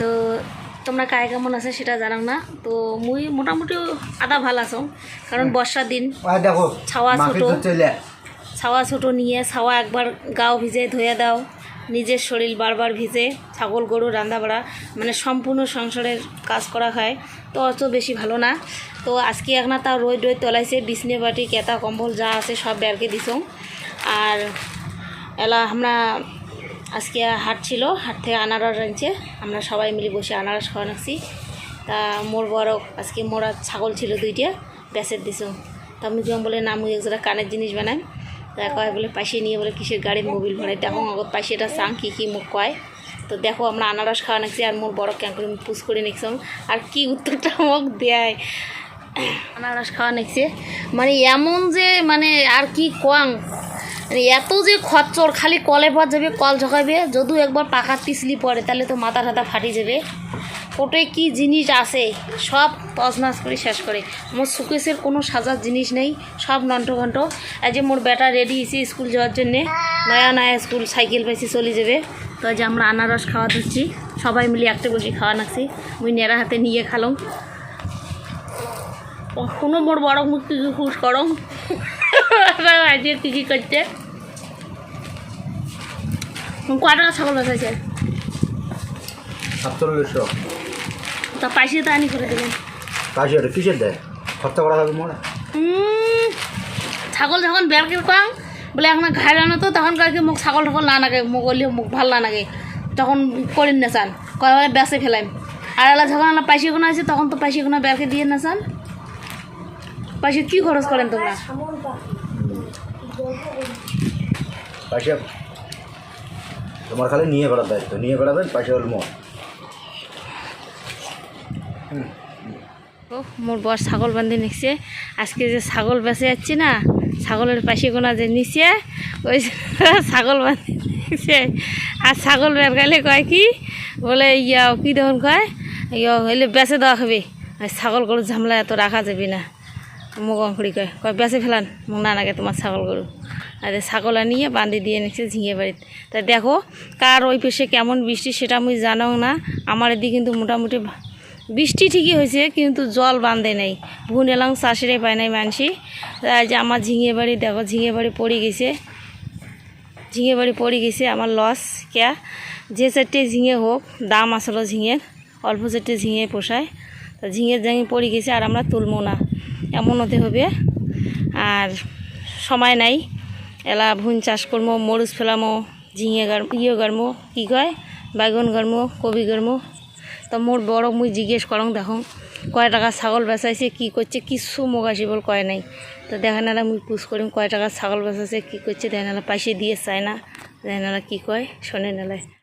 তো তোমরা কায় কেমন আছে সেটা জানাও না। তো মুই মোটামুটি আদা ভালো আছো কারণ বর্ষার দিন দেখো ছাওয়া ছোট। ছাওয়া ছোটো নিয়ে ছাওয়া একবার গাও ভিজে ধুয়ে দাও নিজের শরীর বারবার ভিজে ছাগল গরু রান্না বাড়া মানে সম্পূর্ণ সংসারের কাজ করা হয় তো অত বেশি ভালো না। তো আজকে এখন তা রোদ রোদ তলাইছে বিছনে বাটি কেতা কম্বল যা আছে সব বেরকে দিছ। আর এলা আমরা আজকে হাট ছিল, হাট থেকে আনারস আনছে। আমরা সবাই মিলে বসে আনারস খাওয়া নাকছি তা মোর বড়, আজকে মোরা ছাগল ছিল দুইটা, বেচের দিছ। তা আমি কেমন বলে না মুই একজোড়া কানের জিনিস বানাই। তা কয় বলে, পাশে নিয়ে বলে, কিসের গাড়ির মোবিল ভরাই দেখো আগত পাশে এটা চাং, কী কী মুখ কয়। তো দেখো, আমরা আনারস খাওয়া নাকছি আর মোর বড় ক্যাং করে পুষ করে নিকছাম আর কি উত্তরটা মোক দেয়। আনারস খাওয়া নাকছে মানে এমন যে মানে আর কি কোয়াং। মানে এত যে খচ্চর, খালি কলে পর যাবে, কল ঝকাবে, যদিও একবার পাকার পিছলি পড়ে, তাহলে তো মাথা টাথা ফাটি যাবে। ওটাই কি জিনিস আছে? সব তছনাছ করে শেষ করে। মোর সুকেশের কোনো সাজার জিনিস নেই, সব নন্ট ঘন্ট যে মোর বেটা রেডি হয়েছে স্কুল যাওয়ার জন্যে, নয়া নয়া স্কুল সাইকেল পাইছি, চলে যাবে। তো যে আমরা আনারস খাওয়া দিচ্ছি, সবাই মিলে একটা বসে খাওয়া নাকছি মুই নেড়া হাতে নিয়ে খালং কোনো মোর বড় মুখ কি করম আজকে কী কী করছে। কটা ছাগল বাঁচাইছে সাতচল্লিশশো তা পাইসে তো আনি করে কাশি ওটা কিসের দেয়? খরচা করা হবে মনে? ছাগল যখন বেরকে কাং বলে এখন ঘাইল না তো তখন কয় কি মোক ছাগল ঠাগল না নাগে মোক গলি মোক ভালো না নাগে। তখন করিন না চান। কয় বলে বেসে ফেলাইম। আর এলা যখন এলা পাইসি কোনো আছে তখন তো পাইসি কোনো বেরকে দিয়ে না চান। পাইসে কি খরচ করেন তোমরা? পয়সা তোমার খালি নিয়ে বেড়ার দায়িত্ব, নিয়ে বেড়াবেন পয়সা হল ও মোর বর ছাগল বান্ধি নিচ্ছে আজকে যে ছাগল বেঁচে যাচ্ছি না, ছাগলের পাশে গোনা যে নিচে ওই ছাগল বান্ধি নিচ্ছে আর ছাগল বের গেলে কয় কি? বলে, ইয়া, কি দেখুন কয়? ইয়া, হইলে বেঁচে দেওয়া হবে। আর ছাগল গরু ঝামলা এত রাখা যাবে না। মোক অঙ্কুড়ি কয় কয়, বেঁচে ফেলান, মোক না নাগে তোমার ছাগল গরু আর ছাগল আনিয়ে বান্ধি দিয়ে নিচ্ছে ঝিঙে বাড়িতে তা দেখো কার ওই পেশে কেমন বৃষ্টি সেটা আমি জানাও না। আমার এদিকে কিন্তু মোটামুটি বৃষ্টি ঠিকই হয়েছে কিন্তু জল বাঁধে নেই। ভুন এলাম চাষিরে পায় নাই মানসি। তাই যে আমার ঝিঙে বাড়ি দেখো, ঝিঙে বাড়ি পড়ে গেছে। ঝিঙে বাড়ি পড়ে গেছে আমার লস ক্যা? যে চারটে ঝিঙে হোক দাম আসলো ঝিঙের অল্প চারটে ঝিঙে পোষায়। তা ঝিঙের জাঙি পড়ে গেছে আর আমরা তুলবো না। এমন হতে হবে। আর সময় নাই। এলা ভুন চাষ করব মরুচ ফেলামো, ঝিঙে গার ইয়ে গারমো কী কয়? বাইগন গারমো কবি গারমো তো মোর বড় মুই জিজ্ঞেস করং, দেখো, কয় টাকা ছাগল বেচাইছে, কি করছে কিছু মোক আসিবল কয় নাই। তো দেখা নালা মুই পুষ করিম, কয় টাকা ছাগল বেচাইছে, কি করছে দেখা নালা পাইসে দিয়ে চায় না। দেখা নালা কী কয়, শোনে নালায়